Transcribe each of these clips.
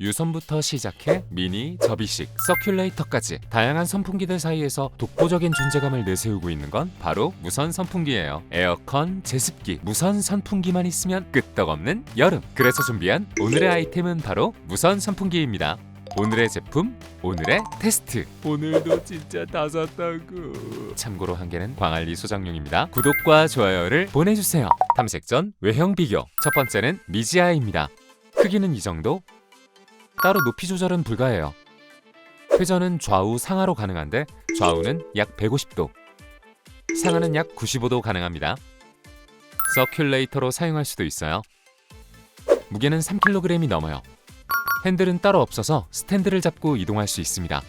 유선부터 시작해 미니, 접이식, 서큘레이터까지 다양한 선풍기들 사이에서 독보적인 존재감을 내세우고 있는 건 바로 무선 선풍기예요. 에어컨, 제습기, 무선 선풍기만 있으면 끄떡없는 여름. 그래서 준비한 오늘의 아이템은 바로 무선 선풍기입니다. 오늘의 제품, 오늘의 테스트. 오늘도 진짜 다 샀다고. 참고로 한 개는 광안리 소장용입니다. 구독과 좋아요를 보내주세요. 탐색 전 외형 비교. 첫 번째는 미지아입니다. 크기는 이 정도, 따로 높이 조절은 불가해요. 회전은 좌우 상하로 가능한데 좌우는 약 150도, 상하는 약 95도 가능합니다. 서큘레이터로 사용할 수도 있어요. 무게는 3kg이 넘어요. 핸들은 따로 없어서 스탠드를 잡고 이동할 수 있습니다.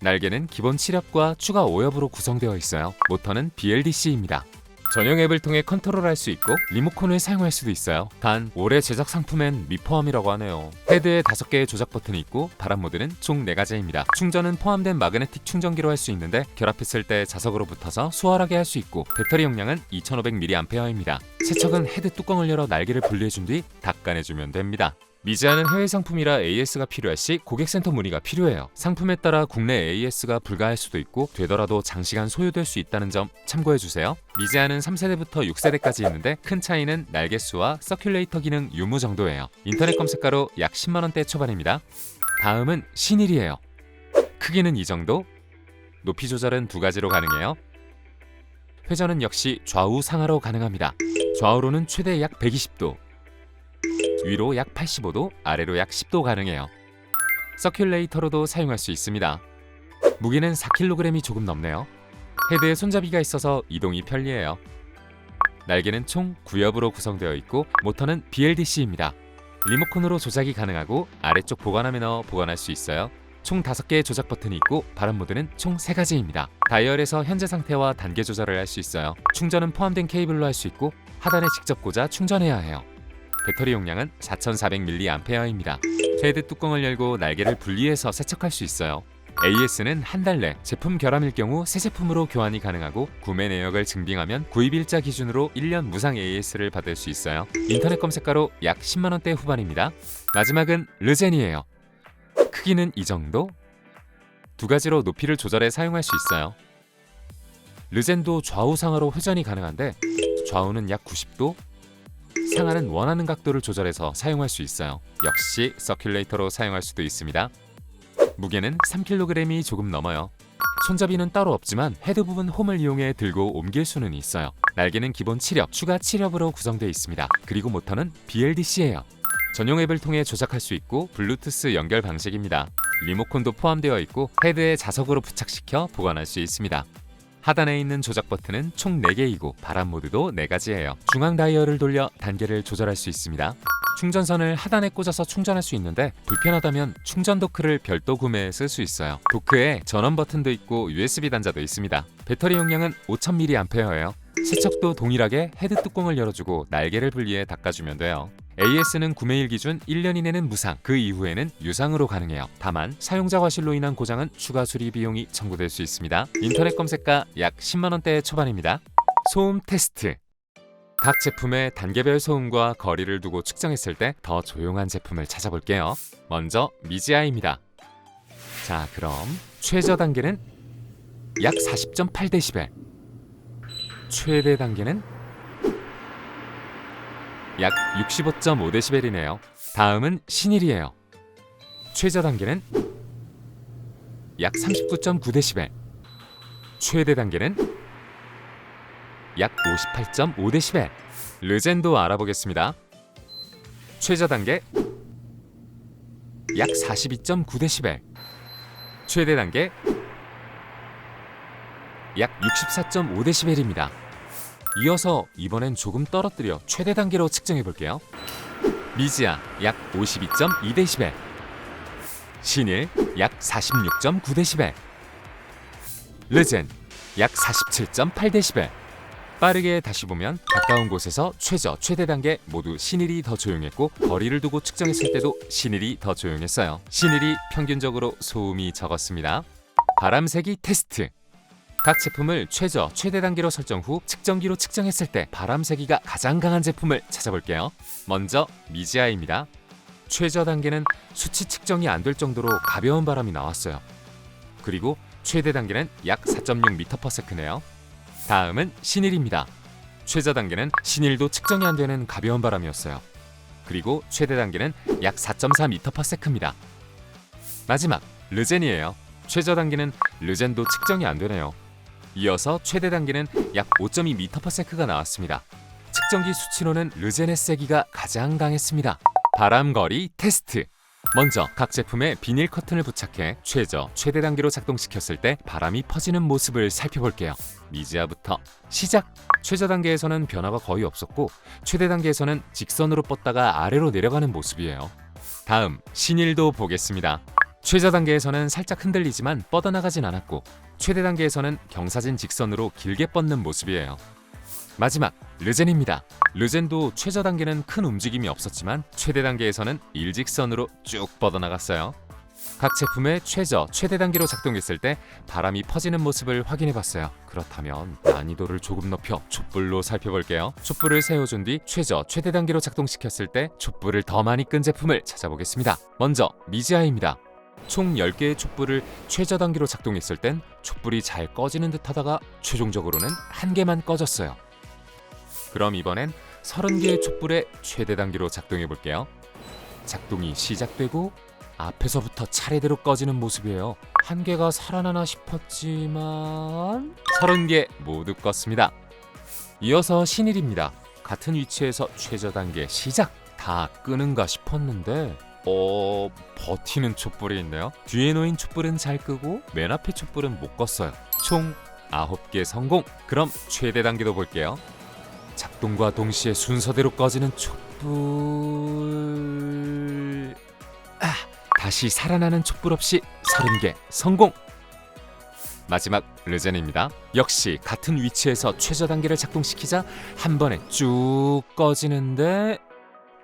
날개는 기본 7협과 추가 5협으로 구성되어 있어요. 모터는 BLDC입니다. 전용 앱을 통해 컨트롤할 수 있고 리모컨을 사용할 수도 있어요. 단 올해 제작 상품엔 미포함이라고 하네요. 헤드에 5개의 조작 버튼이 있고 바람 모드는 총 4가지입니다. 충전은 포함된 마그네틱 충전기로 할 수 있는데 결합했을 때 자석으로 붙어서 수월하게 할 수 있고 배터리 용량은 2500mAh입니다. 세척은 헤드 뚜껑을 열어 날개를 분리해준 뒤 닦아내주면 됩니다. 미지아는 해외 상품이라 AS가 필요할 시 고객센터 문의가 필요해요. 상품에 따라 국내 AS가 불가할 수도 있고 되더라도 장시간 소요될 수 있다는 점 참고해 주세요. 미지아는 3세대부터 6세대까지 있는데 큰 차이는 날개수와 서큘레이터 기능 유무 정도예요. 인터넷 검색가로 약 10만 원대 초반입니다. 다음은 신일이에요. 크기는 이 정도. 높이 조절은 두 가지로 가능해요. 회전은 역시 좌우 상하로 가능합니다. 좌우로는 최대 약 120도, 위로 약 85도, 아래로 약 10도 가능해요. 서큘레이터로도 사용할 수 있습니다. 무게는 4kg이 조금 넘네요. 헤드에 손잡이가 있어서 이동이 편리해요. 날개는 총 9협으로 구성되어 있고 모터는 BLDC입니다. 리모컨으로 조작이 가능하고 아래쪽 보관함에 넣어 보관할 수 있어요. 총 5개의 조작 버튼이 있고 발음 모드는 총 3가지입니다. 다이얼에서 현재 상태와 단계 조절을 할 수 있어요. 충전은 포함된 케이블로 할 수 있고 하단에 직접 꽂아 충전해야 해요. 배터리 용량은 4400mAh입니다. 헤드 뚜껑을 열고 날개를 분리해서 세척할 수 있어요. AS는 한 달 내 제품 결함일 경우 새 제품으로 교환이 가능하고 구매 내역을 증빙하면 구입일자 기준으로 1년 무상 AS를 받을 수 있어요. 인터넷 검색가로 약 10만 원대 후반입니다. 마지막은 르젠이에요. 크기는 이 정도? 두 가지로 높이를 조절해 사용할 수 있어요. 르젠도 좌우 상하로 회전이 가능한데 좌우는 약 90도, 상하는 원하는 각도를 조절해서 사용할 수 있어요. 역시 서큘레이터로 사용할 수도 있습니다. 무게는 3kg이 조금 넘어요. 손잡이는 따로 없지만 헤드 부분 홈을 이용해 들고 옮길 수는 있어요. 날개는 기본 7협, 추가 7협으로 구성되어 있습니다. 그리고 모터는 BLDC예요. 전용 앱을 통해 조작할 수 있고 블루투스 연결 방식입니다. 리모컨도 포함되어 있고 헤드에 자석으로 부착시켜 보관할 수 있습니다. 하단에 있는 조작 버튼은 총 4개이고 바람 모드도 4가지예요. 중앙 다이얼을 돌려 단계를 조절할 수 있습니다. 충전선을 하단에 꽂아서 충전할 수 있는데 불편하다면 충전 도크를 별도 구매해 쓸 수 있어요. 도크에 전원 버튼도 있고 USB 단자도 있습니다. 배터리 용량은 5000mAh예요. 세척도 동일하게 헤드 뚜껑을 열어주고 날개를 분리해 닦아주면 돼요. AS는 구매일 기준 1년 이내는 무상, 그 이후에는 유상으로 가능해요. 다만 사용자 과실로 인한 고장은 추가 수리 비용이 청구될 수 있습니다. 인터넷 검색가 약 10만 원대 초반입니다. 소음 테스트. 각 제품의 단계별 소음과 거리를 두고 측정했을 때 더 조용한 제품을 찾아볼게요. 먼저 미지아입니다. 자, 그럼 최저 단계는 약 40.8dB. 최대 단계는 약 65.5dB이네요. 다음은 신일이에요. 최저 단계는 약 39.9dB. 최대 단계는 약 58.5dB. 르젠도 알아보겠습니다. 최저 단계 약 42.9dB. 최대 단계 약 64.5dB입니다. 이어서 이번엔 조금 떨어뜨려 최대 단계로 측정해 볼게요. 미지아 약 52.2dB. 신일 약 46.9dB. 르젠 약 47.8dB. 빠르게 다시 보면 가까운 곳에서 최저, 최대 단계 모두 신일이 더 조용했고 거리를 두고 측정했을 때도 신일이 더 조용했어요. 신일이 평균적으로 소음이 적었습니다. 바람세기 테스트. 각 제품을 최저, 최대 단계로 설정 후 측정기로 측정했을 때 바람 세기가 가장 강한 제품을 찾아볼게요. 먼저 미지아입니다. 최저 단계는 수치 측정이 안 될 정도로 가벼운 바람이 나왔어요. 그리고 최대 단계는 약 4.6m/s네요. 다음은 신일입니다. 최저 단계는 신일도 측정이 안 되는 가벼운 바람이었어요. 그리고 최대 단계는 약 4.4m/s입니다. 마지막 르젠이에요. 최저 단계는 르젠도 측정이 안 되네요. 이어서 최대 단계는 약 5.2m/s가 나왔습니다. 측정기 수치로는 르젠의 세기가 가장 강했습니다. 바람거리 테스트. 먼저 각 제품에 비닐 커튼을 부착해 최저, 최대 단계로 작동시켰을 때 바람이 퍼지는 모습을 살펴볼게요. 미지아부터 시작! 최저 단계에서는 변화가 거의 없었고 최대 단계에서는 직선으로 뻗다가 아래로 내려가는 모습이에요. 다음 신일도 보겠습니다. 최저 단계에서는 살짝 흔들리지만 뻗어나가진 않았고 최대 단계에서는 경사진 직선으로 길게 뻗는 모습이에요. 마지막 르젠입니다. 르젠도 최저 단계는 큰 움직임이 없었지만 최대 단계에서는 일직선으로 쭉 뻗어나갔어요. 각 제품의 최저, 최대 단계로 작동했을 때 바람이 퍼지는 모습을 확인해 봤어요. 그렇다면 난이도를 조금 높여 촛불로 살펴볼게요. 촛불을 세워준 뒤 최저, 최대 단계로 작동시켰을 때 촛불을 더 많이 끈 제품을 찾아보겠습니다. 먼저 미지아입니다. 총 10개의 촛불을 최저 단계로 작동했을 땐 촛불이 잘 꺼지는 듯 하다가 최종적으로는 한 개만 꺼졌어요. 그럼 이번엔 30개의 촛불의 최대 단계로 작동해 볼게요. 작동이 시작되고 앞에서부터 차례대로 꺼지는 모습이에요. 한 개가 살아나나 싶었지만 30개 모두 껐습니다. 이어서 신일입니다. 같은 위치에서 최저 단계 시작! 다 끄는가 싶었는데 어... 버티는 촛불이 있네요. 뒤에 놓인 촛불은 잘 끄고 맨 앞에 촛불은 못 껐어요. 총 9개 성공! 그럼 최대 단계도 볼게요. 작동과 동시에 순서대로 꺼지는 촛불... 아, 다시 살아나는 촛불 없이 30개 성공! 마지막 르젠입니다. 역시 같은 위치에서 최저 단계를 작동시키자 한 번에 쭉 꺼지는데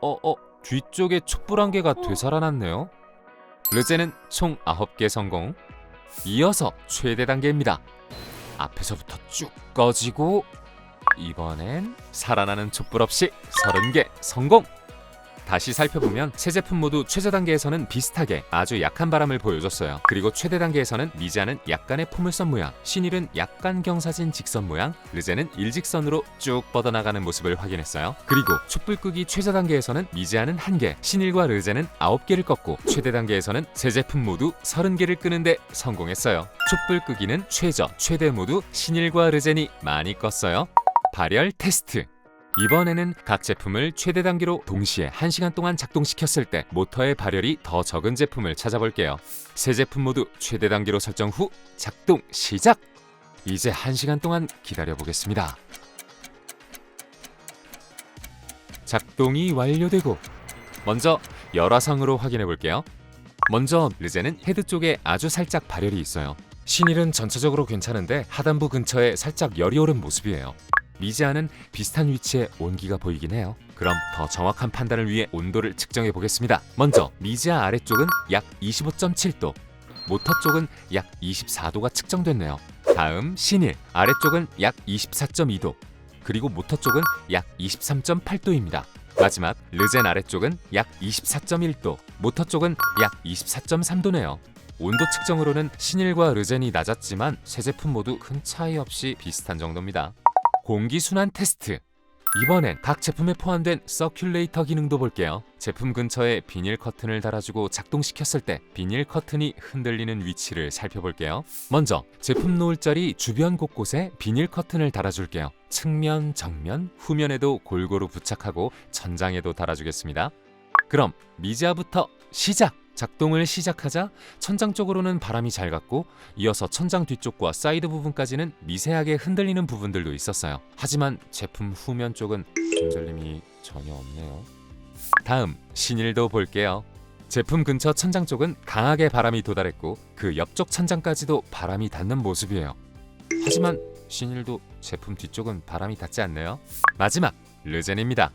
어, 어, 뒤쪽에 촛불 한 개가 되살아났네요. 르젠은 총 9개 성공. 이어서 최대 단계입니다. 앞에서부터 쭉 꺼지고 이번엔 살아나는 촛불 없이 30개 성공! 다시 살펴보면 세 제품 모두 최저 단계에서는 비슷하게 아주 약한 바람을 보여줬어요. 그리고 최대 단계에서는 미자는 약간의 포물선 모양, 신일은 약간 경사진 직선 모양, 르제는 일직선으로 쭉 뻗어나가는 모습을 확인했어요. 그리고 촛불 끄기 최저 단계에서는 미자는 1개, 신일과 르제는 9개를 껐고 최대 단계에서는 세 제품 모두 30개를 끄는데 성공했어요. 촛불 끄기는 최저, 최대 모두 신일과 르젠이 많이 껐어요. 발열 테스트 이번에는 각 제품을 최대 단계로 동시에 1시간 동안 작동시켰을 때 모터의 발열이 더 적은 제품을 찾아볼게요. 세 제품 모두 최대 단계로 설정 후 작동 시작! 이제 1시간 동안 기다려 보겠습니다. 작동이 완료되고 먼저 열화상으로 확인해 볼게요. 먼저 르제는 헤드 쪽에 아주 살짝 발열이 있어요. 신일은 전체적으로 괜찮은데 하단부 근처에 살짝 열이 오른 모습이에요. 미지아는 비슷한 위치에 온기가 보이긴 해요. 그럼 더 정확한 판단을 위해 온도를 측정해 보겠습니다. 먼저 미지아 아래쪽은 약 25.7도, 모터 쪽은 약 24도가 측정됐네요. 다음 신일 아래쪽은 약 24.2도, 그리고 모터 쪽은 약 23.8도입니다. 마지막 르젠 아래쪽은 약 24.1도, 모터 쪽은 약 24.3도네요. 온도 측정으로는 신일과 르젠이 낮았지만 세 제품 모두 큰 차이 없이 비슷한 정도입니다. 공기 순환 테스트. 이번엔 각 제품에 포함된 서큘레이터 기능도 볼게요. 제품 근처에 비닐 커튼을 달아주고 작동시켰을 때 비닐 커튼이 흔들리는 위치를 살펴볼게요. 먼저 제품 놓을 자리 주변 곳곳에 비닐 커튼을 달아줄게요. 측면, 정면, 후면에도 골고루 부착하고 천장에도 달아주겠습니다. 그럼 미지아부터 시작! 작동을 시작하자 천장 쪽으로는 바람이 잘 갔고 이어서 천장 뒤쪽과 사이드 부분까지는 미세하게 흔들리는 부분들도 있었어요. 하지만 제품 후면 쪽은 흔들림이 전혀 없네요. 다음 신일도 볼게요. 제품 근처 천장 쪽은 강하게 바람이 도달했고 그 옆쪽 천장까지도 바람이 닿는 모습이에요. 하지만 신일도 제품 뒤쪽은 바람이 닿지 않네요. 마지막 르젠입니다.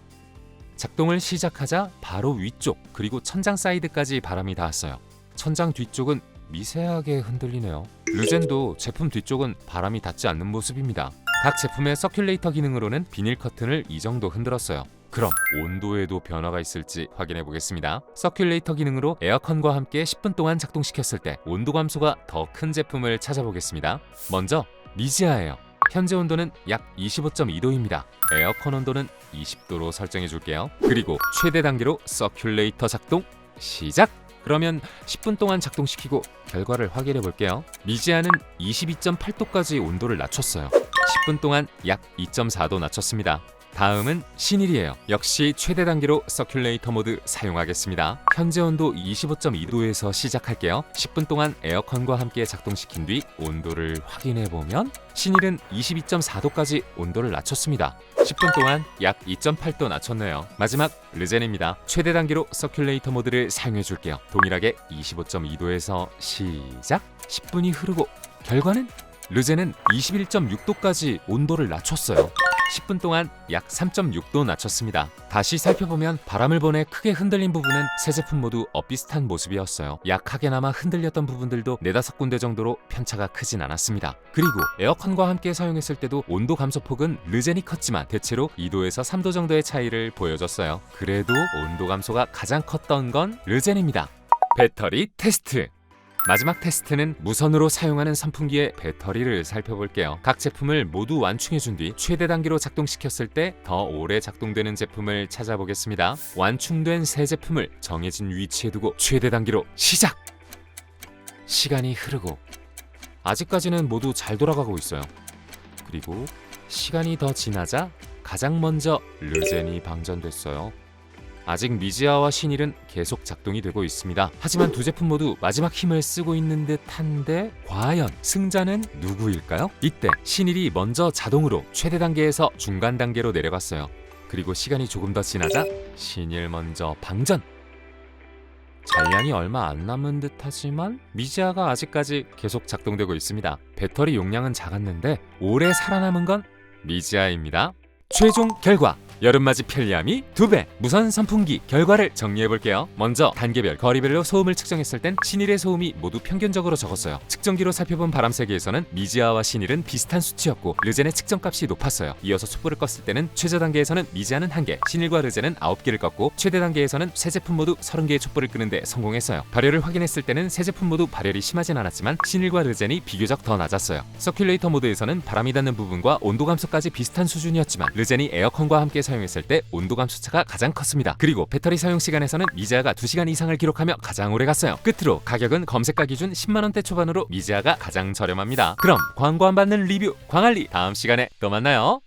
작동을 시작하자 바로 위쪽 그리고 천장 사이드까지 바람이 닿았어요. 천장 뒤쪽은 미세하게 흔들리네요. 르젠도 제품 뒤쪽은 바람이 닿지 않는 모습입니다. 각 제품의 서큘레이터 기능으로는 비닐 커튼을 이 정도 흔들었어요. 그럼 온도에도 변화가 있을지 확인해 보겠습니다. 서큘레이터 기능으로 에어컨과 함께 10분 동안 작동시켰을 때 온도 감소가 더 큰 제품을 찾아보겠습니다. 먼저 미지아예요. 현재 온도는 약 25.2도입니다. 에어컨 온도는 20도로 설정해 줄게요. 그리고 최대 단계로 서큘레이터 작동 시작! 그러면 10분 동안 작동시키고 결과를 확인해 볼게요. 미지아는 22.8도까지 온도를 낮췄어요. 10분 동안 약 2.4도 낮췄습니다. 다음은 신일이에요. 역시 최대 단계로 서큘레이터 모드 사용하겠습니다. 현재 온도 25.2도에서 시작할게요. 10분 동안 에어컨과 함께 작동시킨 뒤 온도를 확인해 보면 신일은 22.4도까지 온도를 낮췄습니다. 10분 동안 약 2.8도 낮췄네요. 마지막 르젠입니다. 최대 단계로 서큘레이터 모드를 사용해 줄게요. 동일하게 25.2도에서 시작. 10분이 흐르고 결과는 르젠은 21.6도까지 온도를 낮췄어요. 10분 동안 약 3.6도 낮췄습니다. 다시 살펴보면 바람을 보내 크게 흔들린 부분은 세 제품 모두 엇비슷한 모습이었어요. 약하게나마 흔들렸던 부분들도 네다섯 군데 정도로 편차가 크진 않았습니다. 그리고 에어컨과 함께 사용했을 때도 온도 감소 폭은 르젠이 컸지만 대체로 2도에서 3도 정도의 차이를 보여줬어요. 그래도 온도 감소가 가장 컸던 건 르젠입니다. 배터리 테스트 마지막 테스트는 무선으로 사용하는 선풍기의 배터리를 살펴볼게요. 각 제품을 모두 완충해 준 뒤 최대 단계로 작동시켰을 때 더 오래 작동되는 제품을 찾아보겠습니다. 완충된 새 제품을 정해진 위치에 두고 최대 단계로 시작! 시간이 흐르고 아직까지는 모두 잘 돌아가고 있어요. 그리고 시간이 더 지나자 가장 먼저 르젠이 방전됐어요. 아직 미지아와 신일은 계속 작동이 되고 있습니다. 하지만 두 제품 모두 마지막 힘을 쓰고 있는 듯한데 과연 승자는 누구일까요? 이때 신일이 먼저 자동으로 최대 단계에서 중간 단계로 내려갔어요. 그리고 시간이 조금 더 지나자 신일 먼저 방전. 잔량이 얼마 안 남은 듯하지만 미지아가 아직까지 계속 작동되고 있습니다. 배터리 용량은 작았는데 오래 살아남은 건 미지아입니다. 최종 결과 여름맞이 편리함이 2배 무선 선풍기 결과를 정리해 볼게요. 먼저 단계별 거리별로 소음을 측정했을 땐 신일의 소음이 모두 평균적으로 적었어요. 측정기로 살펴본 바람 세기에서는 미지아와 신일은 비슷한 수치였고 르젠의 측정값이 높았어요. 이어서 촛불을 껐을 때는 최저 단계에서는 미지아는 1개, 신일과 르젠은 9개를 껐고 최대 단계에서는 세 제품 모두 30개의 촛불을 끄는데 성공했어요. 발열을 확인했을 때는 세 제품 모두 발열이 심하진 않았지만 신일과 르젠이 비교적 더 낮았어요. 서큘레이터 모드에서는 바람이 닿는 부분과 온도 감소까지 비슷한 수준이었지만 르젠이 에어컨과 함께 사용했을 때 온도 감소 차가 가장 컸습니다. 그리고 배터리 사용 시간에서는 미지아가 2시간 이상을 기록하며 가장 오래 갔어요. 끝으로 가격은 검색가 기준 10만 원대 초반으로 미지아가 가장 저렴합니다. 그럼 광고 안 받는 리뷰 광안리 다음 시간에 또 만나요.